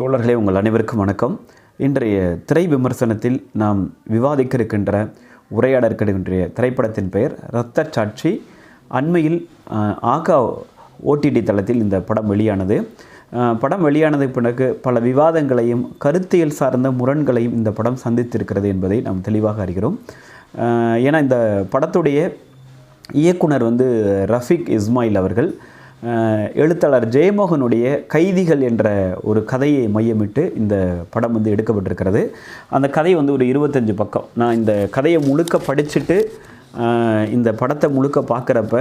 தோழர்களே உங்கள் அனைவருக்கும் வணக்கம். இன்றைய திரை விமர்சனத்தில் நாம் விவாதிக்க இருக்கின்ற உரையாட இருக்கின்ற திரைப்படத்தின் பெயர் இரத்த சாட்சி. அண்மையில் ஆகா ஓடிடி தளத்தில் இந்த படம் வெளியானது. படம் வெளியானது பிறகு பல விவாதங்களையும் கருத்தியல் சார்ந்த முரண்களையும் இந்த படம் சந்தித்திருக்கிறது என்பதை நாம் தெளிவாக அறிகிறோம். ஏன்னா இந்த படத்துடைய இயக்குனர் வந்து ரஃபிக் இஸ்மாயில் அவர்கள். எழுத்தாளர் ஜெயமோகனுடைய கைதிகள் என்ற ஒரு கதையை மையமிட்டு இந்த படம் வந்து எடுக்கப்பட்டிருக்கிறது. அந்த கதை வந்து ஒரு இருபத்தஞ்சு பக்கம். நான் இந்த கதையை முழுக்க படிச்சுட்டு இந்த படத்தை முழுக்க பார்க்குறப்ப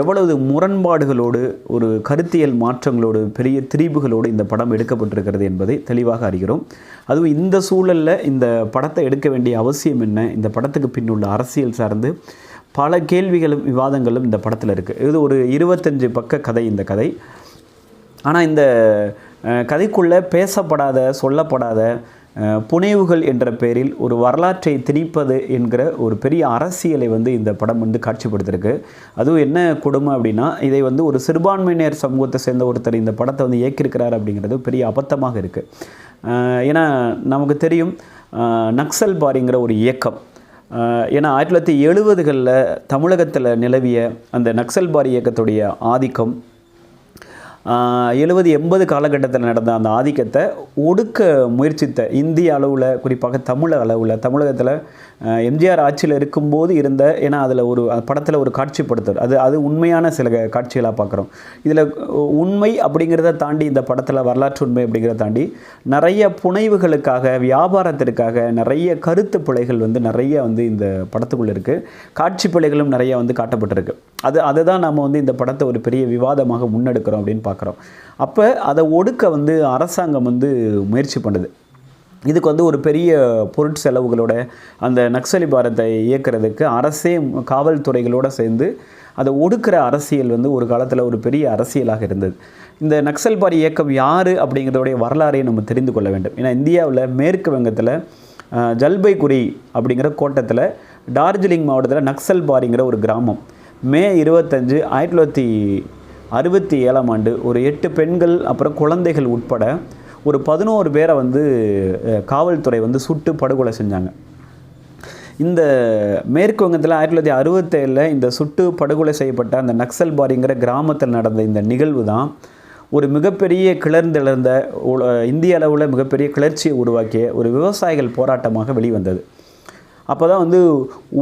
எவ்வளவு முரண்பாடுகளோடு ஒரு கருத்தியல் மாற்றங்களோடு பெரிய திரிபுகளோடு இந்த படம் எடுக்கப்பட்டிருக்கிறது என்பதை தெளிவாக அறிகிறோம். அதுவும் இந்த சூழலில் இந்த படத்தை எடுக்க வேண்டிய அவசியம் என்ன? இந்த படத்துக்கு பின்னுள்ள அரசியல் சார்ந்து பல கேள்விகளும் விவாதங்களும் இந்த படத்தில் இருக்குது இது ஒரு இருபத்தஞ்சு பக்க கதை இந்த கதை. ஆனால் இந்த கதைக்குள்ளே பேசப்படாத சொல்லப்படாத புனைவுகள் என்ற பெயரில் ஒரு வரலாற்றை திணிப்பது என்கிற ஒரு பெரிய அரசியலை வந்து இந்த படம் வந்து காட்சிப்படுத்திருக்கு. அதுவும் என்ன கொடுமை அப்படின்னா இதை வந்து ஒரு சிறுபான்மையினர் சமூகத்தை சேர்ந்த ஒருத்தர் இந்த படத்தை வந்து இயக்கியிருக்கிறார் அப்படிங்கிறது பெரிய அபத்தமாக இருக்குது ஏன்னா நமக்கு தெரியும் நக்சல் பாரிங்கிற ஒரு இயக்கம். ஏன்னா ஆயிரத்தி தொள்ளாயிரத்தி எழுபதுகளில் தமிழகத்தில் நிலவிய அந்த நக்சல்பாரி இயக்கத்துடைய ஆதிக்கம் எழுபது எண்பது காலகட்டத்தில் நடந்த அந்த ஆதிக்கத்தை ஒடுக்க முயற்சித்த இந்திய அளவில் குறிப்பாக தமிழக அளவில் தமிழகத்தில் எம்ஜிஆர் ஆட்சியில் இருக்கும்போது இருந்த ஏன்னா அதில் ஒரு படத்தில் ஒரு காட்சிப்படுத்துறது அது அது உண்மையான சில காட்சிகளாக பார்க்குறோம் இதில் உண்மை அப்படிங்கிறத தாண்டி இந்த படத்தில் வரலாற்று உண்மை அப்படிங்கிறத தாண்டி நிறைய புனைவுகளுக்காக வியாபாரத்திற்காக நிறைய கருத்து பிழைகள் வந்து நிறைய வந்து இந்த படத்துக்குள்ளே இருக்குது காட்சி பிழைகளும் நிறைய வந்து காட்டப்பட்டிருக்கு. அது அதை தான் நம்ம வந்து இந்த படத்தை ஒரு பெரிய விவாதமாக முன்னெடுக்கிறோம் அப்படின்னு பார்க்குறோம் அப்போ அதை ஒடுக்க வந்து அரசாங்கம் வந்து முயற்சி பண்ணுது. இதுக்கு வந்து ஒரு பெரிய பொருட்செலவுகளோட அந்த நக்சலி பாரத்தை இயக்கிறதுக்கு அரசே காவல்துறைகளோடு சேர்ந்து அதை ஒடுக்கிற அரசியல் வந்து ஒரு காலத்தில் ஒரு பெரிய அரசியலாக இருந்தது. இந்த நக்சல்பாரி இயக்கம் யார் அப்படிங்கிறதோடைய வரலாறையும் நம்ம தெரிந்து கொள்ள வேண்டும். ஏன்னா இந்தியாவில் மேற்கு வங்கத்தில் ஜல்பைகுரி அப்படிங்கிற கோட்டத்தில் டார்ஜிலிங் மாவட்டத்தில் நக்சல்பாரிங்கிற ஒரு கிராமம். மே இருபத்தஞ்சு ஆயிரத்தி தொள்ளாயிரத்தி அறுபத்தி ஏழாம் ஆண்டு ஒரு எட்டு பெண்கள் அப்புறம் குழந்தைகள் உட்பட ஒரு பதினோரு பேரை வந்து காவல்துறை வந்து சுட்டு படுகொலை செஞ்சாங்க. இந்த மேற்கு வங்கத்தில் ஆயிரத்தி தொள்ளாயிரத்தி அறுபத்தேழில் இந்த சுட்டு படுகொலை செய்யப்பட்ட அந்த நக்சல் பாரிங்கிற கிராமத்தில் நடந்த இந்த நிகழ்வு தான் ஒரு மிகப்பெரிய கிளர்ந்தெழுந்த இந்திய அளவில் மிகப்பெரிய கிளர்ச்சியை உருவாக்கிய ஒரு விவசாயிகள் போராட்டமாக வெளிவந்தது. அப்போ தான் வந்து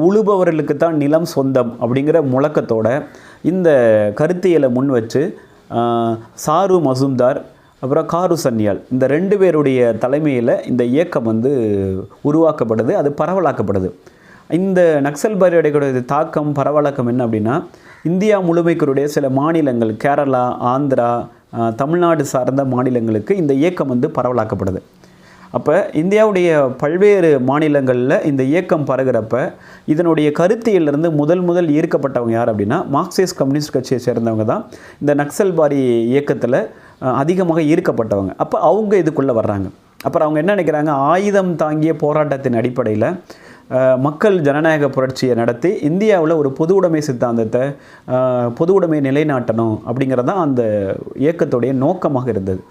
உழுபவர்களுக்கு தான் நிலம் சொந்தம் அப்படிங்கிற முழக்கத்தோட இந்த கருத்தியலை முன் வச்சு சாரு மசூம்தார் அப்புறம் காரு சன்னியால். இந்த ரெண்டு பேருடைய தலைமையில் இந்த இயக்கம் வந்து உருவாக்கப்படுது அது பரவலாக்கப்படுது இந்த நக்சல்பாரியுடைய தாக்கம் பரவலாக்கம் என்ன அப்படின்னா இந்தியா முழுமைக்குடைய சில மாநிலங்கள் கேரளா ஆந்திரா தமிழ்நாடு சார்ந்த மாநிலங்களுக்கு இந்த இயக்கம் வந்து பரவலாக்கப்படுது அப்போ இந்தியாவுடைய பல்வேறு மாநிலங்களில் இந்த இயக்கம் பரகிறப்ப இதனுடைய கருத்தியிலிருந்து முதல் முதல் ஈர்க்கப்பட்டவங்க யார் அப்படின்னா மார்க்சிஸ்ட் கம்யூனிஸ்ட் கட்சியை சேர்ந்தவங்க தான். இந்த நக்சல்பாரி இயக்கத்தில் அதிகமாக ஈர்க்கப்பட்டவங்க. அப்போ அவங்க இதுக்குள்ளே வர்றாங்க. அப்புறம் அவங்க என்ன நினைக்கிறாங்க? ஆயுதம் தாங்கிய போராட்டத்தின் அடிப்படையில் மக்கள் ஜனநாயக புரட்சியை நடத்தி இந்தியாவில் ஒரு பொது உடைமை சித்தாந்தத்தை பொது உடைமையை நிலைநாட்டணும் அப்படிங்கிறது தான் அந்த இயக்கத்துடைய நோக்கமாக இருந்தது.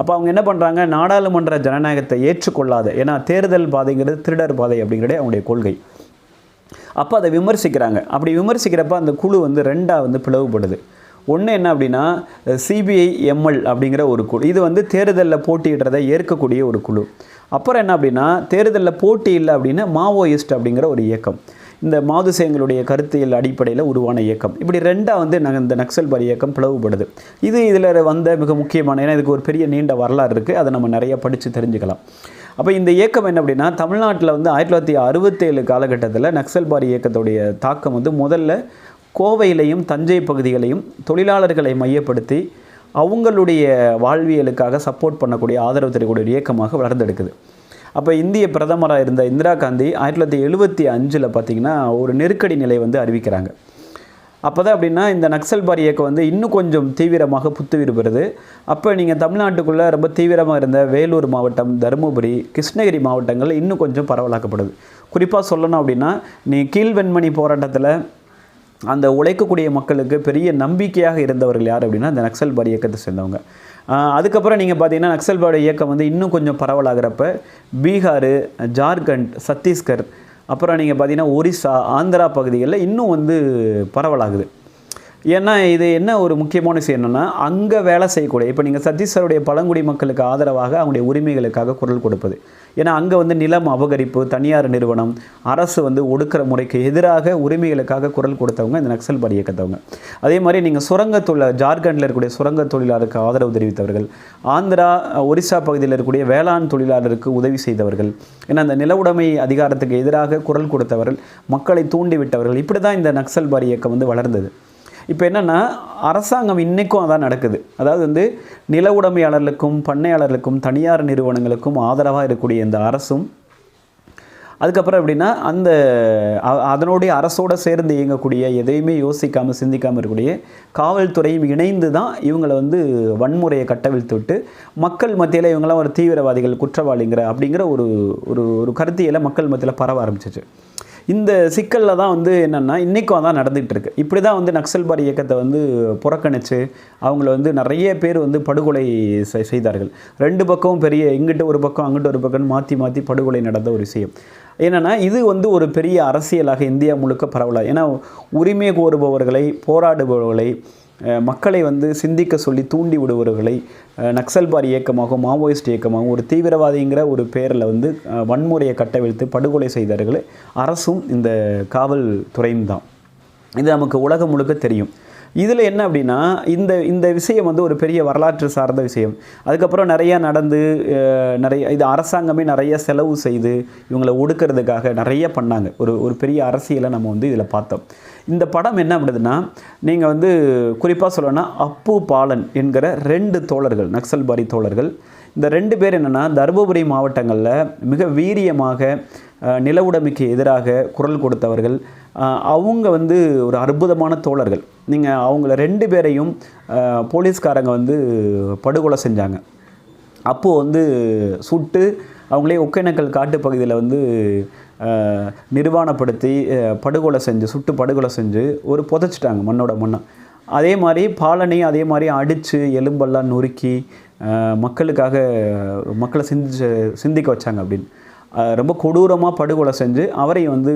அப்போ அவங்க என்ன பண்ணுறாங்க நாடாளுமன்ற ஜனநாயகத்தை ஏற்றுக்கொள்ளாத ஏன்னா தேர்தல் பாதைங்கிறது திருடர் பாதை அப்படிங்கிறதே அவங்களுடைய கொள்கை. அப்போ அதை விமர்சிக்கிறாங்க. அப்படி விமர்சிக்கிறப்ப அந்த குழு வந்து ரெண்டாக வந்து பிளவுபடுது. ஒன்று என்ன அப்படின்னா சிபிஐ எம்எல் அப்படிங்கிற ஒரு குழு. இது வந்து தேர்தலில் போட்டியிடுறதை ஏற்கக்கூடிய ஒரு குழு. அப்புறம் என்ன அப்படின்னா தேர்தலில் போட்டி இல்லை அப்படின்னா மாவோயிஸ்ட் அப்படிங்கிற ஒரு இயக்கம். இந்த மாதுசேங்களுடைய கருத்தியல் அடிப்படையில் உருவான இயக்கம். இப்படி ரெண்டாக வந்து நாங்கள் இந்த நக்சல்பாரி இயக்கம் பிளவுபடுது. இது இதில் வந்த மிக முக்கியமான ஏன்னா இதுக்கு ஒரு பெரிய நீண்ட வரலாறு இருக்குது அதை நம்ம நிறையா படித்து தெரிஞ்சுக்கலாம். அப்போ இந்த இயக்கம் என்ன அப்படின்னா தமிழ்நாட்டில் வந்து ஆயிரத்தி தொள்ளாயிரத்தி அறுபத்தேழு காலகட்டத்தில் நக்சல்பாரி இயக்கத்துடைய தாக்கம் வந்து முதல்ல கோவையிலையும் தஞ்சை பகுதிகளையும் தொழிலாளர்களை மையப்படுத்தி அவங்களுடைய வாழ்வியலுக்காக சப்போர்ட் பண்ணக்கூடிய ஆதரவு தரக்கூடிய ஒரு இயக்கமாக வளர்ந்தெடுக்குது. அப்போ இந்திய பிரதமராக இருந்த இந்திரா காந்தி ஆயிரத்தி தொள்ளாயிரத்தி எழுபத்தி அஞ்சில் பார்த்தீங்கன்னா ஒரு நெருக்கடி நிலை வந்து அறிவிக்கிறாங்க. அப்போ தான் அப்படின்னா இந்த நக்சல்பாரி இயக்கம் வந்து இன்னும் கொஞ்சம் தீவிரமாக புத்துயிர் பெறுது. அப்போ நீங்கள் தமிழ்நாட்டுக்குள்ளே ரொம்ப தீவிரமாக இருந்த வேலூர் மாவட்டம் தருமபுரி கிருஷ்ணகிரி மாவட்டங்கள் இன்னும் கொஞ்சம் பரவலாக்கப்படுது. குறிப்பாக சொல்லணும் அப்படின்னா நீ கீழ்வெண்மணி போராட்டத்தில் அந்த உழைக்கக்கூடிய மக்களுக்கு பெரிய நம்பிக்கையாக இருந்தவர்கள் யார் அப்படின்னா அந்த நக்சல்பாரி இயக்கத்தை சேர்ந்தவங்க. அதுக்கப்புறம் நீங்கள் பார்த்தீங்கன்னா நக்சல்பாடு இயக்கம் வந்து இன்னும் கொஞ்சம் பரவலாகிறப்ப பீகார் ஜார்க்கண்ட் சத்தீஸ்கர் அப்புறம் நீங்கள் பார்த்தீங்கன்னா ஒரிசா ஆந்திரா பகுதிகளில் இன்னும் வந்து பரவலாகுது. ஏன்னா இது என்ன ஒரு முக்கியமான விஷயம் என்னென்னா அங்கே வேலை செய்யக்கூடிய இப்போ நீங்கள் சத்தீஸ்கருடைய பழங்குடி மக்களுக்கு ஆதரவாக அவங்களுடைய உரிமைகளுக்காக குரல் கொடுப்பது. ஏன்னா அங்கே வந்து நிலம் அபகரிப்பு தனியார் நிறுவனம் அரசு வந்து ஒடுக்கிற முறைக்கு எதிராக உரிமைகளுக்காக குரல் கொடுத்தவங்க இந்த நக்சல்பாடி இயக்கத்தவங்க. அதே மாதிரி நீங்கள் சுரங்க தொழில் ஜார்க்கண்டில் இருக்கக்கூடிய சுரங்க தொழிலாளருக்கு ஆதரவு தெரிவித்தவர்கள் ஆந்திரா ஒரிசா பகுதியில் இருக்கக்கூடிய வேளாண் தொழிலாளருக்கு உதவி செய்தவர்கள் ஏன்னா அந்த நில உடைமை அதிகாரத்துக்கு எதிராக குரல் கொடுத்தவர்கள் மக்களை தூண்டிவிட்டவர்கள் இப்படி தான் இந்த நக்சல்பாடி இயக்கம் வந்து வளர்ந்தது. இப்போ என்னென்னா அரசாங்கம் இன்றைக்கும் அதான் நடக்குது. அதாவது வந்து நில உடைமையாளர்களுக்கும் பண்ணையாளர்களுக்கும் தனியார் நிறுவனங்களுக்கும் ஆதரவாக இருக்கக்கூடிய இந்த அரசும் அதுக்கப்புறம் எப்படின்னா அந்த அதனுடைய அரசோடு சேர்ந்து இயங்கக்கூடிய எதையுமே யோசிக்காமல் சிந்திக்காமல் இருக்கக்கூடிய காவல்துறையும் இணைந்து தான் இவங்களை வந்து வன்முறையை கட்டவிழ்த்து விட்டு மக்கள் மத்தியில் இவங்களாம் ஒரு தீவிரவாதிகள் குற்றவாளிங்கிற அப்படிங்கிற ஒரு ஒரு ஒரு கருத்தியலை மக்கள் மத்தியில் பரவ ஆரம்பிச்சிச்சு. இந்த சிக்கலில் தான் வந்து என்னென்னா இன்றைக்கும் அதான் நடந்துகிட்டு இருக்குது இப்படி தான் வந்து நக்சல்பாரி இயக்கத்தை வந்து புறக்கணித்து அவங்கள வந்து நிறைய பேர் வந்து படுகொலை செய்தார்கள். ரெண்டு பக்கமும் பெரிய இங்கிட்ட ஒரு பக்கம் அங்கிட்ட ஒரு பக்கம் மாற்றி மாற்றி படுகொலை நடந்த ஒரு விஷயம். என்னென்னா இது வந்து ஒரு பெரிய அரசியலாக இந்தியா முழுக்க பரவலாக ஏன்னா உரிமை கோருபவர்களை போராடுபவர்களை மக்களை வந்து சிந்திக்க சொல்லி தூண்டி விடுபவர்களை நக்சல்பாரி இயக்கமாகவும் மாவோயிஸ்ட் இயக்கமாகவும் ஒரு தீவிரவாதிங்கிற ஒரு பேரில் வந்து வன்முறையை கட்டவிழ்த்து படுகொலை செய்தார்கள் அரசும் இந்த காவல்துறையும் தான். இது நமக்கு உலகம் முழுக்க தெரியும். இதில் என்ன அப்படின்னா இந்த இந்த விஷயம் வந்து ஒரு பெரிய வரலாற்று சார்ந்த விஷயம். அதுக்கப்புறம் நிறைய நடந்து நிறைய இது அரசாங்கமே நிறைய செலவு செய்து இவங்களை ஒடுக்கிறதுக்காக நிறைய பண்ணாங்க. ஒரு ஒரு பெரிய அரசியலை நம்ம வந்து இதில் பார்த்தோம். இந்த படம் என்ன பண்ணுதுன்னா நீங்கள் வந்து குறிப்பாக சொல்லணும்னா அப்பு பாலன் என்கிற ரெண்டு தோழர்கள் நக்சல்பாரி தோழர்கள். இந்த ரெண்டு பேர் என்னென்னா தருமபுரி மாவட்டங்களில் மிக வீரியமாக நிலவுடைமைக்கு எதிராக குரல் கொடுத்தவர்கள். அவங்க வந்து ஒரு அற்புதமான தோழர்கள். நீங்கள் அவங்கள ரெண்டு பேரையும் போலீஸ்காரங்க வந்து படுகொலை செஞ்சாங்க. அப்போது வந்து சுட்டு அவங்களே ஒகேனக்கல் காட்டு பகுதியில் வந்து நிர்வாணப்படுத்தி படுகொலை செஞ்சு சுட்டு படுகொலை செஞ்சு ஒரு புதைச்சிட்டாங்க மண்ணோட மண்ணை. அதே மாதிரி பாலனையும் அதே மாதிரி அடித்து எலும்பெல்லாம் நொறுக்கி மக்களுக்காக மக்களை சிந்திச்சு சிந்திக்க வச்சாங்க அப்படின்னு. ரொம்ப கொடூரமாக படுகொலை செஞ்சு அவரையும் வந்து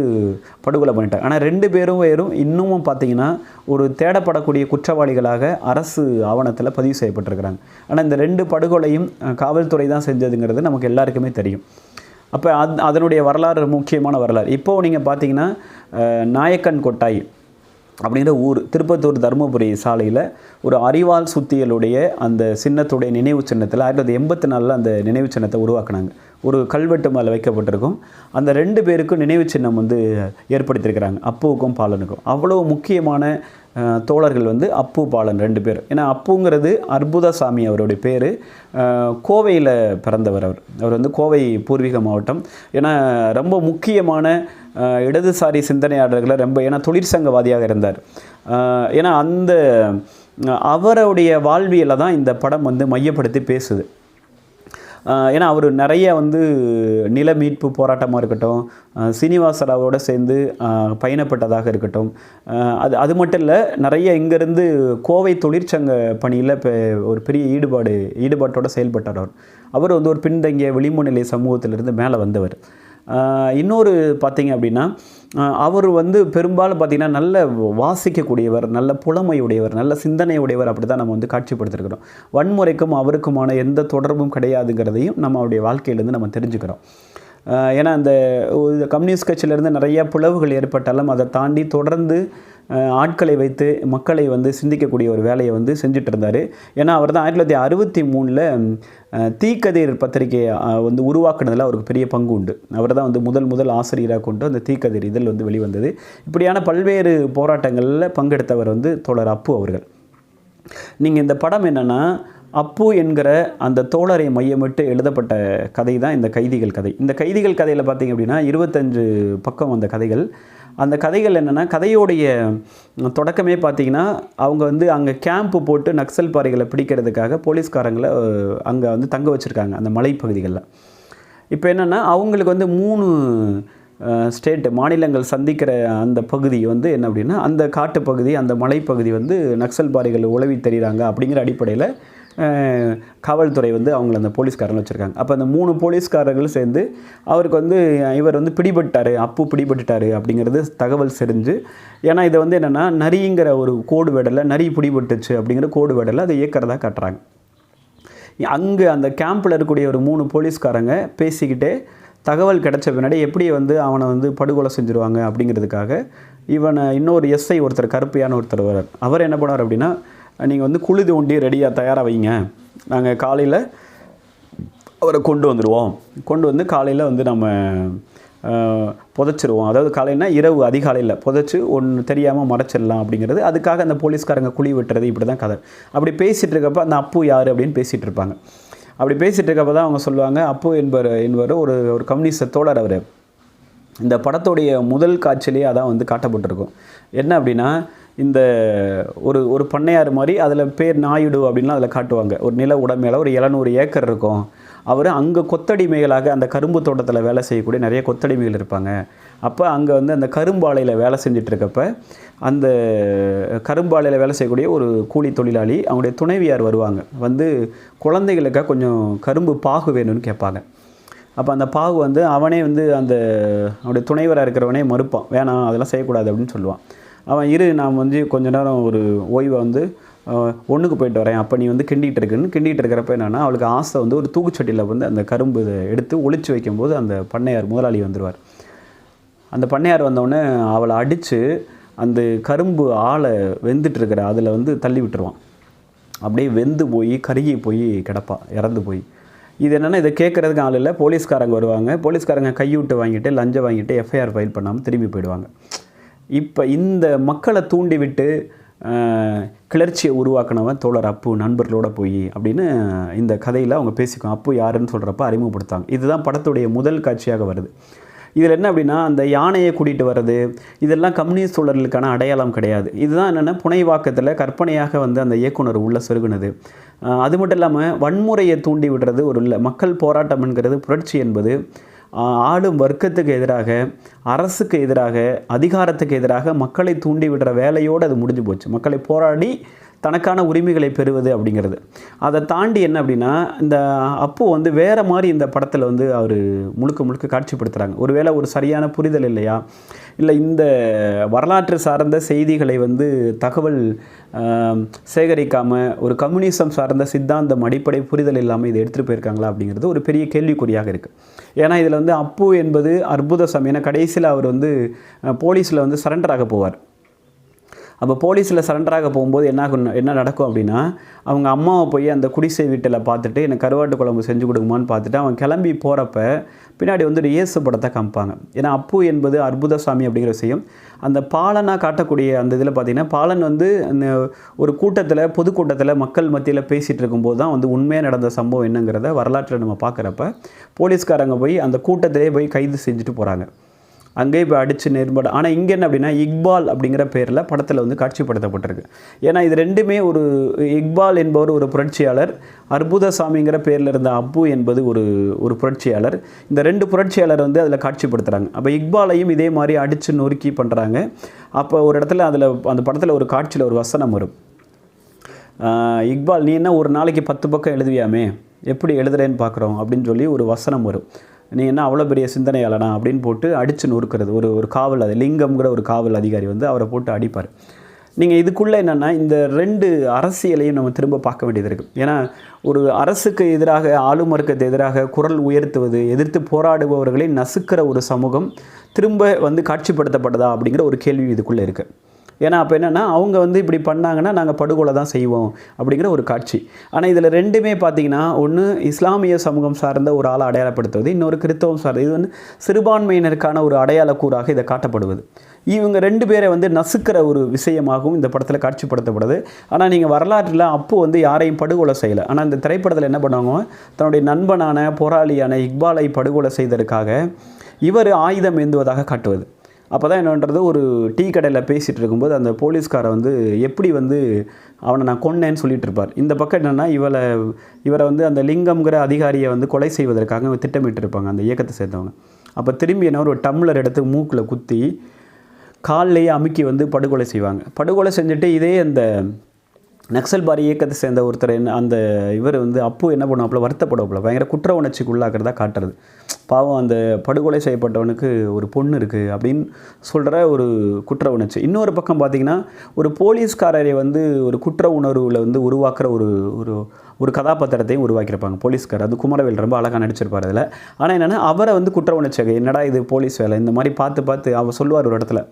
படுகொலை பண்ணிட்டாங்க. ஆனால் ரெண்டு பேரும் வேறும் இன்னமும் பார்த்தீங்கன்னா ஒரு தேடப்படக்கூடிய குற்றவாளிகளாக அரசு ஆவணத்தில் பதிவு செய்யப்பட்டிருக்கிறாங்க. ஆனால் இந்த ரெண்டு படுகொலையும் காவல்துறை தான் செஞ்சதுங்கிறது நமக்கு எல்லாருக்குமே தெரியும். அப்போ அத் அதனுடைய வரலாறு முக்கியமான வரலாறு. இப்போது நீங்கள் பார்த்தீங்கன்னா நாயக்கன் கொட்டாய் அப்படிங்கிற ஊர் திருப்பத்தூர் தருமபுரி சாலையில் ஒரு அறிவால் சுத்தியலுடைய அந்த சின்னத்துடைய நினைவு சின்னத்தில் ஆயிரத்தி தொள்ளாயிரத்தி எண்பத்தி நாலில் அந்த நினைவு சின்னத்தை உருவாக்குனாங்க. ஒரு கல்வெட்டு மேலே வைக்கப்பட்டிருக்கும். அந்த ரெண்டு பேருக்கும் நினைவு சின்னம் வந்து ஏற்படுத்தியிருக்கிறாங்க. அப்புவுக்கும் பாலனுக்கும். அவ்வளோ முக்கியமான தோழர்கள் வந்து அப்பு பாலன் ரெண்டு பேர். ஏன்னா அப்புங்கிறது அற்புதசாமி அவருடைய பேர். கோவையில் பிறந்தவர் அவர். அவர் வந்து கோவை பூர்வீக மாவட்டம். ஏன்னா ரொம்ப முக்கியமான இடதுசாரி சிந்தனையாளர்களை ரொம்ப ஏன்னா தொழிற்சங்கவாதியாக இருந்தார். ஏன்னா அந்த அவருடைய வாழ்வியலை தான் இந்த படம் வந்து மையப்படுத்தி பேசுது. ஏன்னா அவர் நிறைய வந்து நில மீட்பு போராட்டமாக இருக்கட்டும் சீனிவாசராவோடு சேர்ந்து பயணப்பட்டதாக இருக்கட்டும். அது அது மட்டும் இல்லை நிறைய இங்கேருந்து கோவை தொழிற்சங்க பணியில் இப்போ ஒரு பெரிய ஈடுபாடு ஈடுபாட்டோடு செயல்பட்டார் அவர். அவர் வந்து ஒரு பின்தங்கிய விளிம்புநிலை சமூகத்திலிருந்து மேலே வந்தவர். இன்னொரு பார்த்தீங்க அப்படின்னா அவர் வந்து பெரும்பாலும் பார்த்தீங்கன்னா நல்ல வாசிக்கக்கூடியவர் நல்ல புலமையுடையவர் நல்ல சிந்தனையுடையவர் அப்படி தான் நம்ம வந்து காட்சிப்படுத்திருக்கிறோம். வன்முறைக்கும் அவருக்குமான எந்த தொடர்பும் கிடையாதுங்கிறதையும் நம்ம அவருடைய வாழ்க்கையிலேருந்து நம்ம தெரிஞ்சுக்கிறோம். ஏன்னா அந்த ஒரு கம்யூனிஸ்ட் கட்சியிலேருந்து நிறைய பிளவுகள் ஏற்பட்டாலும் அதை தாண்டி தொடர்ந்து ஆட்களை வைத்து மக்களை வந்து சிந்திக்கக்கூடிய ஒரு வேலையை வந்து செஞ்சுட்டு இருந்தார் ஏன்னா அவர் தான் ஆயிரத்தி தொள்ளாயிரத்தி அறுபத்தி மூணில் தீக்கதிர் பத்திரிகையை வந்து உருவாக்குனதில் அவருக்கு பெரிய பங்கு உண்டு. அவர் தான் வந்து முதல் முதல் ஆசிரியராக கொண்டு அந்த தீக்கதிர் இதழ் வந்து வெளிவந்தது. இப்படியான பல்வேறு போராட்டங்களில் பங்கெடுத்தவர் வந்து தோழர் அப்பு அவர்கள். நீங்கள் இந்த படம் என்னென்னா அப்பு என்கிற அந்த தோழரை மையமிட்டு எழுதப்பட்ட கதை தான் இந்த கைதிகள் கதை. இந்த கைதிகள் கதையில் பார்த்தீங்க அப்படின்னா இருபத்தஞ்சு பக்கம் அந்த கதைகள். அந்த கதைகள் என்னென்னா கதையோடைய தொடக்கமே பார்த்தீங்கன்னா அவங்க வந்து அங்கே கேம்ப்பு போட்டு நக்சல் பாறைகளை பிடிக்கிறதுக்காக போலீஸ்காரங்களை அங்கே வந்து தங்க வச்சுருக்காங்க அந்த மலைப்பகுதிகளில் இப்போ என்னென்னா அவங்களுக்கு வந்து மூணு ஸ்டேட்டு மாநிலங்கள் சந்திக்கிற அந்த பகுதி வந்து என்ன அப்படின்னா அந்த காட்டுப்பகுதி அந்த மலைப்பகுதி வந்து நக்சல் பாறைகள் உழவி தெரிகிறாங்க அப்படிங்கிற அடிப்படையில் காவல்துறை வந்து அவங்கள அந்த போலீஸ்காரன் வச்சுருக்காங்க. அப்போ அந்த மூணு போலீஸ்காரர்கள் சேர்ந்து அவருக்கு வந்து இவர் வந்து பிடிபட்டார் அப்பு பிடிபட்டுட்டாரு அப்படிங்கிறது தகவல் தெரிஞ்சு ஏன்னா இதை வந்து என்னென்னா நரிங்கிற ஒரு கோடு வேடலை நரி பிடிபட்டுச்சு அப்படிங்கிற கோடு வேடலை அதை இயக்கிறதா காட்டுறாங்க. அங்கே அந்த கேம்பில் இருக்கக்கூடிய ஒரு மூணு போலீஸ்காரங்க பேசிக்கிட்டே தகவல் கிடைச்ச பின்னாடி எப்படி வந்து அவனை வந்து படுகொலை செஞ்சுருவாங்க அப்படிங்கிறதுக்காக இவனை இன்னொரு எஸ்ஐ ஒருத்தர் கருப்பையான ஒருத்தர் வரார். அவர் என்ன பண்ணார் அப்படின்னா நீங்கள் வந்து குழி தோண்டி ரெடியாக தயாராக வைங்க. நாங்கள் காலையில் அவரை கொண்டு வந்துடுவோம் கொண்டு வந்து காலையில் வந்து நம்ம புதைச்சிருவோம். அதாவது காலையினா இரவு அதிகாலையில் புதைச்சி ஒன்று தெரியாமல் மறைச்சிடலாம் அப்படிங்கிறது. அதுக்காக அந்த போலீஸ்காரங்க குழி வெட்டுறது இப்படி தான் கதை. அப்படி பேசிகிட்டு இருக்கப்ப அந்த அப்பு யார் அப்படின்னு பேசிகிட்டு இருப்பாங்க. அப்படி பேசிகிட்டு இருக்கப்ப தான் அவங்க சொல்லுவாங்க அப்பு என்பவர் என்பவர் ஒரு ஒரு கம்யூனிஸ்ட தோழர் அவர். இந்த படத்துடைய முதல் காட்சியிலேயே அதான் வந்து காட்டப்பட்டிருக்கும். என்ன அப்படின்னா இந்த ஒரு ஒரு பண்ணையார் மாதிரி அதில் பேர் நாயுடு அப்படின்லாம் அதில் காட்டுவாங்க. ஒரு நில உடைமையில ஒரு எழுநூறு ஏக்கர் இருக்கும். அவர் அங்கே கொத்தடிமைகளாக அந்த கரும்பு தோட்டத்தில் வேலை செய்யக்கூடிய நிறைய கொத்தடிமைகள் இருப்பாங்க. அப்போ அங்கே வந்து அந்த கரும்பாலையில் வேலை செஞ்சிட்ருக்கப்ப அந்த கரும்பாலையில் வேலை செய்யக்கூடிய ஒரு கூலி தொழிலாளி அவங்களுடைய துணைவியார் வருவாங்க. வந்து குழந்தைகளுக்காக கொஞ்சம் கரும்பு பாகு வேணும்னு கேட்பாங்க. அப்போ அந்த பாகு வந்து அவனே வந்து அந்த அவனுடைய துணைவராக இருக்கிறவனே மறுப்பான். வேணாம் அதெல்லாம் செய்யக்கூடாது அப்படின்னு சொல்லுவான். அவன் இரு நான் வந்து கொஞ்ச நேரம் ஒரு ஓய்வை வந்து ஒன்றுக்கு போயிட்டு வரேன். அப்போ நீ வந்து கிண்டிகிட்டு இருக்குன்னு கிண்டிகிட்டு இருக்கிறப்ப என்னென்னா அவளுக்கு ஆசை வந்து ஒரு தூக்குச்சட்டியில் வந்து அந்த கரும்பு இதை எடுத்து ஒழிச்சு வைக்கும்போது அந்த பண்ணையார் முதலாளி வந்துடுவார் அந்த பண்ணையார் வந்தவொடனே அவளை அடித்து அந்த கரும்பு ஆளை வெந்துட்டு இருக்கிற அதில் வந்து தள்ளி விட்டுருவான். அப்படியே வெந்து போய் கருகி போய் கிடப்பான் இறந்து போய். இது என்னென்னா இதை கேட்குறதுக்கு ஆள் இல்லை. போலீஸ்காரங்க வருவாங்க. போலீஸ்காரங்க கையூட்டு வாங்கிட்டு லஞ்சம் வாங்கிட்டு எஃப்ஐஆர் ஃபைல் பண்ணாமல் திரும்பி போயிடுவாங்க. இப்போ இந்த மக்களை தூண்டிவிட்டு கிளர்ச்சியை உருவாக்கினவன் தோழர் அப்பு நண்பர்களோட போய் அப்படின்னு இந்த கதையில் அவங்க பேசிக்குவோம் அப்பு யாருன்னு சொல்கிறப்ப அறிமுகப்படுத்தாங்க இதுதான் படத்துடைய முதல் காட்சியாக வருது. இதில் என்ன அப்படின்னா அந்த யானையை கூட்டிகிட்டு வர்றது இதெல்லாம் கம்யூனிஸ்ட் சூழலுக்கான அடையாளம் கிடையாது. இதுதான் என்னென்னா புனைவாக்கத்தில் கற்பனையாக வந்து அந்த இயக்குனர் உள்ள சொருகுனது. அது மட்டும் இல்லாமல் வன்முறையை தூண்டி விடுறது ஒரு இல்லை மக்கள் போராட்டம் என்கிறது புரட்சி என்பது ஆளும் வர்க்கத்துக்கு எதிராக அரசுக்கு எதிராக அதிகாரத்துக்கு எதிராக மக்களை தூண்டி விடுற வேலையோடு அது முடிஞ்சு போச்சு. மக்களை போராடி தனக்கான உரிமைகளை பெறுவது அப்படிங்கிறது. அதை தாண்டி என்ன அப்படின்னா இந்த அப்பு வந்து வேறு மாதிரி இந்த படத்தில் வந்து அவர் முழுக்க முழுக்க காட்சிப்படுத்துகிறாங்க ஒருவேளை ஒரு சரியான புரிதல் இல்லையா? இல்லை இந்த வரலாற்று சார்ந்த செய்திகளை வந்து தகவல் சேகரிக்காமல் ஒரு கம்யூனிசம் சார்ந்த சித்தாந்தம் அடிப்படை புரிதல் இல்லாமல் இதை எடுத்துகிட்டு போயிருக்காங்களா அப்படிங்கிறது ஒரு பெரிய கேள்விக்குறியாக இருக்குது ஏன்னா இதில் வந்து அப்பு என்பது அற்புத சமயம். ஏன்னா கடைசியில் அவர் வந்து போலீஸில் வந்து சரண்டராக போவார். அப்போ போலீஸில் சரண்டராக போகும்போது என்ன என்ன நடக்கும் அப்படின்னா அவங்க அம்மாவை போய் அந்த குடிசை வீட்டில் பார்த்துட்டு எனக்கு கருவாட்டு குழம்பு செஞ்சு கொடுக்குமான்னு பார்த்துட்டு அவன் கிளம்பி போகிறப்ப பின்னாடி வந்து இயேசு படத்தை காமிப்பாங்க. ஏன்னா அப்பு என்பது அற்புதசாமி அப்படிங்கிற விஷயம். அந்த பாலனாக காட்டக்கூடிய அந்த இதில் பார்த்தீங்கன்னா பாலன் வந்து அந்த ஒரு கூட்டத்தில் பொதுக்கூட்டத்தில் மக்கள் மத்தியில் பேசிகிட்டு இருக்கும்போது தான் வந்து உண்மையாக நடந்த சம்பவம் என்னங்கிறத வரலாற்றில் நம்ம பார்க்குறப்ப போலீஸ்காரங்க போய் அந்த கூட்டத்திலே போய் கைது செஞ்சுட்டு போகிறாங்க அங்கேயே இப்போ அடித்து நேர்பட ஆனால் இங்கே என்ன அப்படின்னா இக்பால் அப்படிங்கிற பேரில் படத்தில் வந்து காட்சிப்படுத்தப்பட்டிருக்கு. ஏன்னா இது ரெண்டுமே ஒரு இக்பால் என்பவர் ஒரு புரட்சியாளர் அற்புதசாமிங்கிற பேரில் இருந்த அப்பு என்பது ஒரு ஒரு புரட்சியாளர். இந்த ரெண்டு புரட்சியாளர் வந்து அதில் காட்சிப்படுத்துகிறாங்க அப்போ இக்பாலையும் இதே மாதிரி அடித்து நொறுக்கி பண்ணுறாங்க அப்போ ஒரு இடத்துல அதில் அந்த படத்தில் ஒரு காட்சியில் ஒரு வசனம் வரும். இக்பால் நீ என்ன ஒரு நாளைக்கு பத்து பக்கம் எழுதுவியாமே? எப்படி எழுதுறேன்னு பார்க்குறோம் அப்படின்னு சொல்லி ஒரு வசனம் வரும். நீ என்ன அவ்வளோ பெரிய சிந்தனையாளனா அப்படின்னு போட்டு அடித்து நொறுக்கிறது. ஒரு ஒரு காவல் அது லிங்கம்ங்கிற ஒரு காவல் அதிகாரி வந்து அவரை போட்டு அடிப்பார். நீங்கள் இதுக்குள்ளே என்னென்னா இந்த ரெண்டு அரசியலையும் நம்ம திரும்ப பார்க்க வேண்டியது இருக்குது ஏன்னா ஒரு அரசுக்கு எதிராக ஆளும் வர்க்கத்து எதிராக குரல் உயர்த்துவது எதிர்த்து போராடுபவர்களை நசுக்கிற ஒரு சமூகம் திரும்ப வந்து காட்சிப்படுத்தப்பட்டதா அப்படிங்கிற ஒரு கேள்வி இதுக்குள்ளே இருக்குது ஏன்னா அப்போ என்னென்னா அவங்க வந்து இப்படி பண்ணாங்கன்னா நாங்கள் படுகொலை தான் செய்வோம் அப்படிங்கிற ஒரு காட்சி. ஆனால் இதில் ரெண்டுமே பார்த்திங்கன்னா ஒன்று இஸ்லாமிய சமூகம் சார்ந்த ஒரு ஆளை அடையாளப்படுத்துவது இன்னொரு கிறித்தவம் சார்ந்த இது வந்து சிறுபான்மையினருக்கான ஒரு அடையாள கூறாக இதை காட்டப்படுவது. இவங்க ரெண்டு பேரை வந்து நசுக்கிற ஒரு விஷயமாகவும் இந்த படத்தில் காட்சிப்படுத்தப்படுது. ஆனால் நீங்கள் வரலாற்றில் அப்போது வந்து யாரையும் படுகொலை செய்யலை. ஆனால் இந்த திரைப்படத்தில் என்ன பண்ணுவாங்க தன்னுடைய நண்பனான போராளியான இக்பாலை படுகொலை செய்ததற்காக இவர் ஆயுதம் ஏந்துவதாக காட்டுவது. அப்போ தான் என்னன்றது ஒரு டீ கடையில் பேசிகிட்டு இருக்கும்போது அந்த போலீஸ்காரை வந்து எப்படி வந்து அவனை நான் கொன்னேன்னு சொல்லிட்டு இருப்பார். இந்த பக்கம் என்னென்னா இவளை இவரை வந்து அந்த லிங்கம்ங்கிற அதிகாரியை வந்து கொலை செய்வதற்காக திட்டமிட்டு இருப்பாங்க அந்த இயக்கத்தை சேர்ந்தவங்க. அப்போ திரும்பி என்ன ஒரு டம்ளர் எடுத்து மூக்கில் குத்தி கால்லையே அமுக்கி வந்து படுகொலை செய்வாங்க. படுகொலை செஞ்சுட்டு இதே அந்த நக்சல் பாரி இயக்கத்தை சேர்ந்த ஒருத்தர் என்ன அந்த இவர் வந்து அப்பு என்ன பண்ணுவாப்புல வருத்தப்படுவாப்புல. பயங்கர குற்ற உணர்ச்சிக்கு உள்ளாக்குறதா காட்டுறது. பாவம் அந்த படுகொலை செய்யப்பட்டவனுக்கு ஒரு பொண்ணு இருக்குது அப்படின்னு சொல்கிற ஒரு குற்ற உணர்ச்சி. இன்னொரு பக்கம் பார்த்தீங்கன்னா ஒரு போலீஸ்காரரை வந்து ஒரு குற்ற உணர்வில் வந்து உருவாக்குற ஒரு ஒரு ஒரு கதாபாத்திரத்தையும் உருவாக்கியிருப்பாங்க. போலீஸ்கார் அது குமரவேல் ரொம்ப அழகாக நடிச்சிருப்பார் அதில். ஆனால் என்னென்னா அவரை வந்து குற்ற உணர்ச்சியாக என்னடா இது போலீஸ் வேலை? இந்த மாதிரி பார்த்து பார்த்து அவர் சொல்லுவார் ஒரு இடத்துல.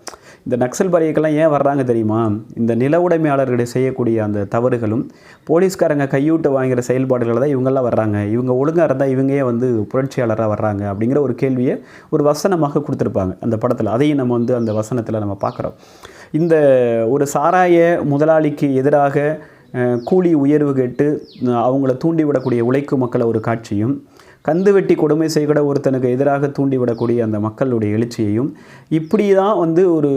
இந்த நக்சல் பரியக்கெல்லாம் ஏன் வர்றாங்க தெரியுமா? இந்த நில உடைமையாளர்களை செய்யக்கூடிய அந்த தவறுகளும் போலீஸ்காரங்க கையூட்டு வாங்குகிற செயல்பாடுகளில் தான் இவங்கெல்லாம் வர்றாங்க. இவங்க ஒழுங்காக இருந்தால் இவங்க வந்து புரட்சியாளராக வர்றாங்க அப்படிங்கிற ஒரு கேள்வியை ஒரு வசனமாக கொடுத்துருப்பாங்க அந்த படத்தில். அதையும் நம்ம வந்து அந்த வசனத்தில் நம்ம பார்க்குறோம். இந்த ஒரு சாராய முதலாளிக்கு எதிராக கூலி உயர்வு கேட்டு அவங்கள தூண்டிவிடக்கூடிய உழைக்கும் மக்களை ஒரு காட்சியும் கந்து வெட்டி கொடுமை செய்கிற ஒருத்தனுக்கு எதிராக தூண்டிவிடக்கூடிய அந்த மக்களுடைய எழுச்சியையும் இப்படி தான் வந்து ஒரு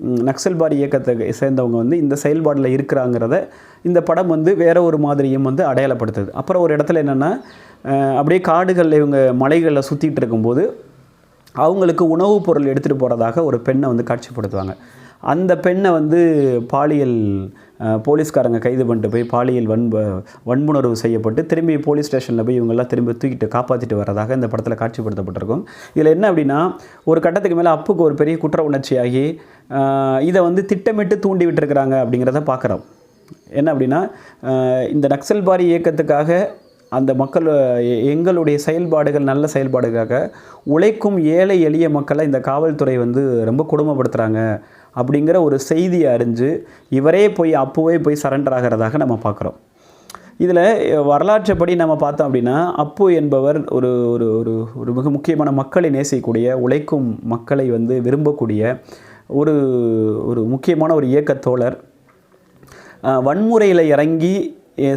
நக்சல்பாரி இயக்கத்தை சேர்ந்தவங்க வந்து இந்த செயல்பாடில் இருக்கிறாங்கிறத இந்த படம் வந்து வேற ஒரு மாதிரியும் வந்து அடையாளப்படுத்துது. அப்புறம் ஒரு இடத்துல என்னென்னா அப்படியே காடுகளில் இவங்க மலைகளில் சுற்றிட்டு இருக்கும்போது அவங்களுக்கு உணவுப் பொருள் எடுத்துகிட்டு போகிறதாக ஒரு பெண்ணை வந்து காட்சிப்படுத்துவாங்க. அந்த பெண்ணை வந்து பாலியல் போலீஸ்காரங்க கைது பண்ணிட்டு போய் பாலியல் வன்ப வன்புணர்வு செய்யப்பட்டு திரும்பி போலீஸ் ஸ்டேஷனில் போய் இவங்கெல்லாம் திரும்பி தூக்கிட்டு காப்பாற்றிட்டு வரதாக இந்த படத்தில் காட்சிப்படுத்தப்பட்டிருக்கும். இதில் என்ன அப்படின்னா ஒரு கட்டத்துக்கு மேலே அப்புக்கு ஒரு பெரிய குற்ற உணர்ச்சியாகி இதை வந்து திட்டமிட்டு தூண்டி விட்டுருக்குறாங்க அப்படிங்கிறத பார்க்குறோம். என்ன அப்படின்னா இந்த இந்த நக்சல்பாரி இயக்கத்துக்காக அந்த மக்கள் எங்களுடைய செயல்பாடுகள் நல்ல செயல்பாடுக்காக உழைக்கும் ஏழை எளிய மக்களை இந்த காவல்துறை வந்து ரொம்ப கொடுமைப்படுத்துகிறாங்க அப்படிங்கிற ஒரு செய்தியை அறிஞ்சு இவரே போய் அப்போவே போய் சரண்டர் ஆகிறதாக நம்ம பார்க்குறோம். இதில் வரலாற்றுப்படி நம்ம பார்த்தோம் அப்படின்னா அப்பு என்பவர் ஒரு ஒரு ஒரு ஒரு மிக முக்கியமான மக்களை நேசிக்கக்கூடிய உழைக்கும் மக்களை வந்து விரும்பக்கூடிய ஒரு ஒரு முக்கியமான ஒரு இயக்கத்தோழர். வன்முறையில் இறங்கி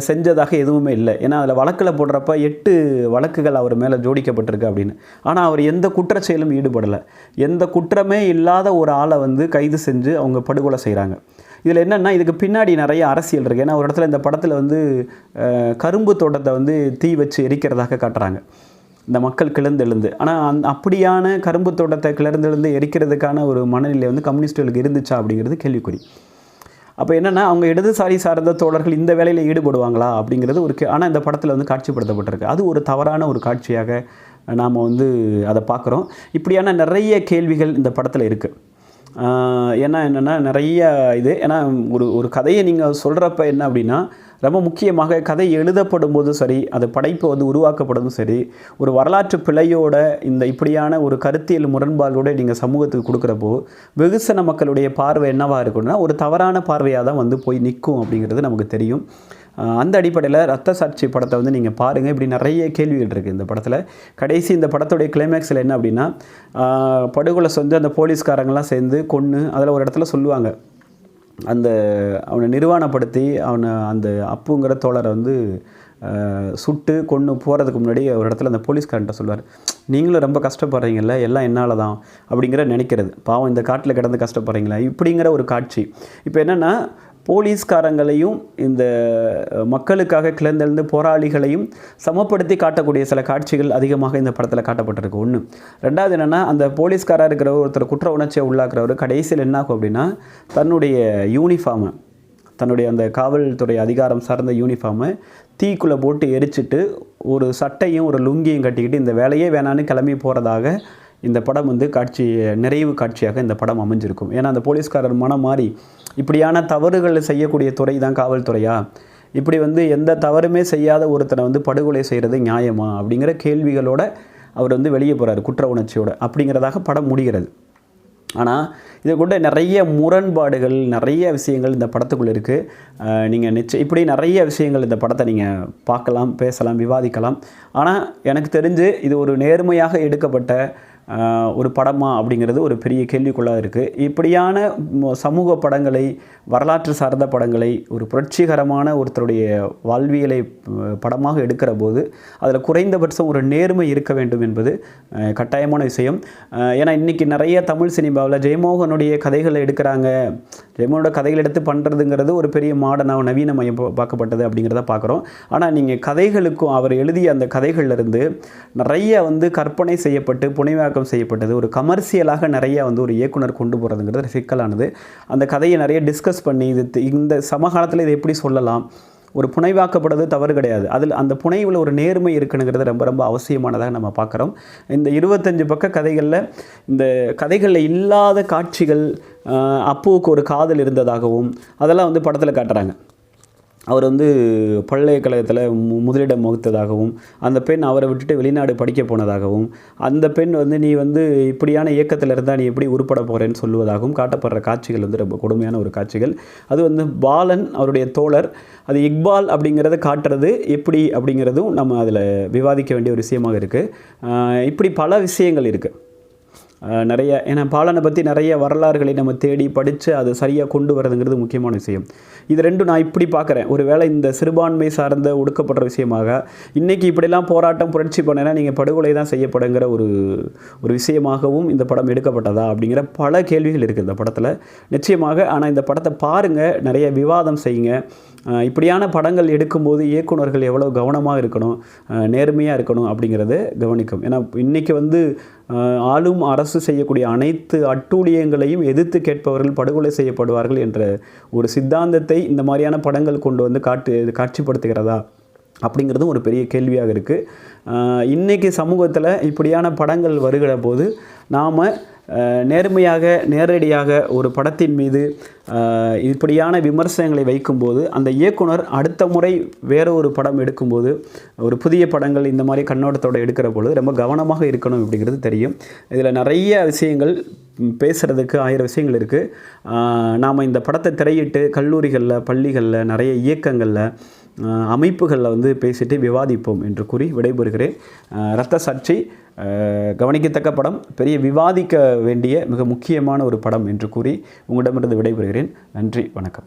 செஞ்சதாக எதுவுமே இல்லை. ஏன்னா அதில் வழக்கில் போடுறப்ப எட்டு வழக்குகள் அவர் மேலே ஜோடிக்கப்பட்டிருக்கு அப்படின்னு. ஆனால் அவர் எந்த குற்றச்செயலும் ஈடுபடலை. எந்த குற்றமே இல்லாத ஒரு ஆளை வந்து கைது செஞ்சு அவங்க படுகொலை செய்கிறாங்க இதில் என்னென்னா இதுக்கு பின்னாடி நிறைய அரசியல் இருக்குது ஏன்னா ஒரு இடத்துல இந்த படத்தில் வந்து கரும்பு தோட்டத்தை வந்து தீ வச்சு எரிக்கிறதாக காட்டுறாங்க. இந்த மக்கள் கிளர்ந்தெழுந்து. ஆனால் அந் அப்படியான கரும்பு தோட்டத்தை கிளர்ந்தெழுந்து எரிக்கிறதுக்கான ஒரு மனநிலை வந்து கம்யூனிஸ்டுகளுக்கு இருந்துச்சா அப்படிங்கிறது கேள்விக்குறி. அப்போ என்னென்னா அவங்க இடதுசாரி சார்ந்த தோழர்கள் இந்த வேலையில் ஈடுபடுவாங்களா? அப்படிங்கிறது ஒரு ஆனால் இந்த படத்தில் வந்து காட்சிப்படுத்தப்பட்டிருக்கு. அது ஒரு தவறான ஒரு காட்சியாக நாம் வந்து அதை பார்க்குறோம். இப்படியான நிறைய கேள்விகள் இந்த படத்தில் இருக்குது ஏன்னா என்னென்னா நிறைய இது ஏன்னா ஒரு ஒரு கதையை நீங்கள் சொல்கிறப்ப என்ன அப்படின்னா ரொம்ப முக்கியமாக கதை எழுதப்படும் போதும் சரி அது படைப்பு வந்து உருவாக்கப்படுறதும் சரி ஒரு வரலாற்று பிழையோட இந்த இப்படியான ஒரு கருத்தியல் முரண்பாடோட நீங்கள் சமூகத்துக்கு கொடுக்குறப்போ வெகுசன மக்களுடைய பார்வை என்னவாக இருக்கும்னா ஒரு தவறான பார்வையாக தான் வந்து போய் நிற்கும் அப்படிங்கிறது நமக்கு தெரியும். அந்த அடிப்படையில் ரத்த சாட்சி படத்தை வந்து நீங்கள் பாருங்கள் இப்படி நிறைய கேள்விகள் இருக்குது இந்த படத்தில். கடைசி இந்த படத்துடைய கிளைமேக்ஸில் என்ன அப்படின்னா படுகொலை செஞ்சு அந்த போலீஸ்காரங்கள்லாம் சேர்ந்து கொன்று அதில் ஒரு இடத்துல சொல்லுவாங்க. அந்த அவனை நிர்வாணப்படுத்தி அவனை அந்த அப்புங்கிற தோழரை வந்து சுட்டு கொன்று போகிறதுக்கு முன்னாடி ஒரு இடத்துல அந்த போலீஸ்காரன்ட்ட சொல்லுவார் நீங்களும் ரொம்ப கஷ்டப்படுறீங்கல்ல எல்லாம் என்னால் தான் அப்படிங்கிற நினைக்கிறது. பாவம் இந்த காட்டில் கிடந்து கஷ்டப்படுறீங்களா? இப்படிங்கிற ஒரு காட்சி. இப்போ என்னென்னா போலீஸ்காரங்களையும் இந்த மக்களுக்காக கிளர்ந்தெழுந்த போராளிகளையும் சமப்படுத்தி காட்டக்கூடிய சில காட்சிகள் அதிகமாக இந்த படத்தில் காட்டப்பட்டிருக்கு. ஒன்று ரெண்டாவது என்னென்னா அந்த போலீஸ்காராக இருக்கிற ஒருத்தர் குற்ற உணர்ச்சியை உள்ளாக்குறவர் கடைசியில் என்ன ஆகும் அப்படின்னா தன்னுடைய யூனிஃபார்மை தன்னுடைய அந்த காவல்துறை அதிகாரம் சார்ந்த யூனிஃபார்மை தீக்குள்ளே போட்டு எரிச்சிட்டு ஒரு சட்டையும் ஒரு லுங்கியும் கட்டிக்கிட்டு இந்த வேலையே வேணான்னு கிளம்பி போகிறதாக இந்த படம் வந்து காட்சி நிறைவு காட்சியாக இந்த படம் அமைஞ்சிருக்கும். ஏன்னா அந்த போலீஸ்காரர் மனம் மாறி இப்படியான தவறுகளை செய்யக்கூடிய துறை தான் காவல்துறையா? இப்படி வந்து எந்த தவறுமே செய்யாத ஒருத்தனை வந்து படுகொலை செய்கிறது நியாயமா? அப்படிங்கிற கேள்விகளோட அவர் வந்து வெளியே போகிறார் குற்ற உணர்ச்சியோட. அப்படிங்கிறதாக படம் முடிகிறது. ஆனால் இது கூட நிறைய முரண்பாடுகள் நிறைய விஷயங்கள் இந்த படத்துக்குள்ளே இருக்குது நீங்கள் நிச்சயம் இப்படி நிறைய விஷயங்கள் இந்த படத்தை நீங்கள் பார்க்கலாம் பேசலாம் விவாதிக்கலாம். ஆனால் எனக்கு தெரிஞ்சு இது ஒரு நேர்மையாக எடுக்கப்பட்ட ஒரு படமா அப்படிங்கிறது ஒரு பெரிய கேள்விக்குள்ளாக இருக்குது இப்படியான சமூக படங்களை வரலாற்று சார்ந்த படங்களை ஒரு புரட்சிகரமான ஒருத்தருடைய வாழ்வியலை படமாக எடுக்கிற போது அதில் குறைந்தபட்சம் ஒரு நேர்மை இருக்க வேண்டும் என்பது கட்டாயமான விஷயம். ஏன்னா இன்றைக்கி நிறைய தமிழ் சினிமாவில் ஜெயமோகனுடைய கதைகளை எடுக்கிறாங்க. ஜெயமோகனோட கதைகள் எடுத்து பண்ணுறதுங்கிறது ஒரு பெரிய மாடர்னாக நவீனமயம் பார்க்கப்பட்டது அப்படிங்கிறத பார்க்குறோம். ஆனால் நீங்கள் கதைகளுக்கும் அவர் எழுதிய அந்த கதைகள்லிருந்து நிறைய வந்து கற்பனை செய்யப்பட்டு புனைவாக்கம் செய்யப்பட்டது ஒரு கமர்ஷியலாக நிறைய வந்து ஒரு இயக்குனர் கொண்டு போகிறதுங்கிறது சிக்கலானது. அந்த கதையை நிறைய டிஸ்கஸ் பண்ணி இது இந்த சமகாலத்தில் இதை எப்படி சொல்லலாம்? ஒரு புனைவாக்கப்படுறது தவறு கிடையாது. அதில் அந்த புனைவில் ஒரு நேர்மை இருக்குனுங்கிறது ரொம்ப ரொம்ப அவசியமானதாக நம்ம பார்க்குறோம். இந்த இருபத்தஞ்சு பக்க கதைகளில் இந்த கதைகளில் இல்லாத காட்சிகள் அப்புவுக்கு ஒரு காதல் இருந்ததாகவும் அதெல்லாம் வந்து படத்தில் காட்டுறாங்க. அவர் வந்து பல்கலைக்கழகத்தில் மு முதலிடம் வகுத்ததாகவும் அந்த பெண் அவரை விட்டுட்டு வெளிநாடு படிக்க போனதாகவும் அந்த பெண் வந்து நீ வந்து இப்படியான இயக்கத்தில் இருந்தால் நீ எப்படி உருப்பட போகிறேன்னு சொல்லுவதாகவும் காட்டப்படுற காட்சிகள் வந்து ரொம்ப கொடுமையான ஒரு காட்சிகள். அது வந்து பாலன் அவருடைய தோழர். அது இக்பால் அப்படிங்கிறத காட்டுறது எப்படி அப்படிங்கிறதும் நம்ம அதில் விவாதிக்க வேண்டிய ஒரு விஷயமாக இருக்குது இப்படி பல விஷயங்கள் இருக்குது நிறைய ஏன்னா பாலனை பற்றி நிறைய வரலாறுகளை நம்ம தேடி படித்து அதை சரியாக கொண்டு வரதுங்கிறது முக்கியமான விஷயம். இது ரெண்டும் நான் இப்படி பார்க்குறேன். ஒரு வேளை இந்த சிறுபான்மை சார்ந்த ஒடுக்கப்படுற விஷயமாக இன்றைக்கி இப்படிலாம் போராட்டம் புரட்சி பண்ணேன்னா நீங்கள் படுகொலை தான் செய்யப்படுங்கிற ஒரு ஒரு விஷயமாகவும் இந்த படம் எடுக்கப்பட்டதா அப்படிங்கிற பல கேள்விகள் இருக்குது இந்த படத்தில். நிச்சயமாக ஆனால் இந்த படத்தை பாருங்கள் நிறைய விவாதம் செய்யுங்க. இப்படியான படங்கள் எடுக்கும்போது இயக்குனர்கள் எவ்வளோ கவனமாக இருக்கணும் நேர்மையாக இருக்கணும் அப்படிங்கிறது கவனிக்கும். ஏன்னா இன்றைக்கி வந்து ஆளும் அரசு செய்யக்கூடிய அனைத்து அட்டூழியங்களையும் எதிர்த்து கேட்பவர்கள் படுகொலை செய்யப்படுவார்கள் என்ற ஒரு சித்தாந்தத்தை இந்த மாதிரியான படங்கள் கொண்டு வந்து காட்டு காட்சிப்படுத்துகிறதா அப்படிங்கிறதும் ஒரு பெரிய கேள்வியாக இருக்குது இன்றைக்கி சமூகத்தில் இப்படியான படங்கள் வருகிற போது நாம் நேர்மையாக நேரடியாக ஒரு படத்தின் மீது இப்படியான விமர்சனங்களை வைக்கும்போது அந்த இயக்குனர் அடுத்த முறை வேற ஒரு படம் எடுக்கும்போது ஒரு புதிய படங்கள் இந்த மாதிரி கண்ணோட்டத்தோடு எடுக்கிற பொழுது ரொம்ப கவனமாக இருக்கணும் அப்படிங்கிறது தெரியும். இதில் நிறைய விஷயங்கள் பேசுகிறதுக்கு ஆயிரம் விஷயங்கள் இருக்குது நாம் இந்த படத்தை திரையிட்டு கல்லூரிகளில் பள்ளிகளில் நிறைய இயக்கங்களில் அமைப்புகளில் வந்து பேசிட்டு விவாதிப்போம் என்று கூறி விடைபெறுகிறேன். ரத்த சர்ச்சை கவனிக்கத்தக்க படம் பெரிய விவாதிக்க வேண்டிய மிக முக்கியமான ஒரு படம் என்று கூறி உங்களிடமிருந்து விடைபெறுகிறேன். நன்றி வணக்கம்.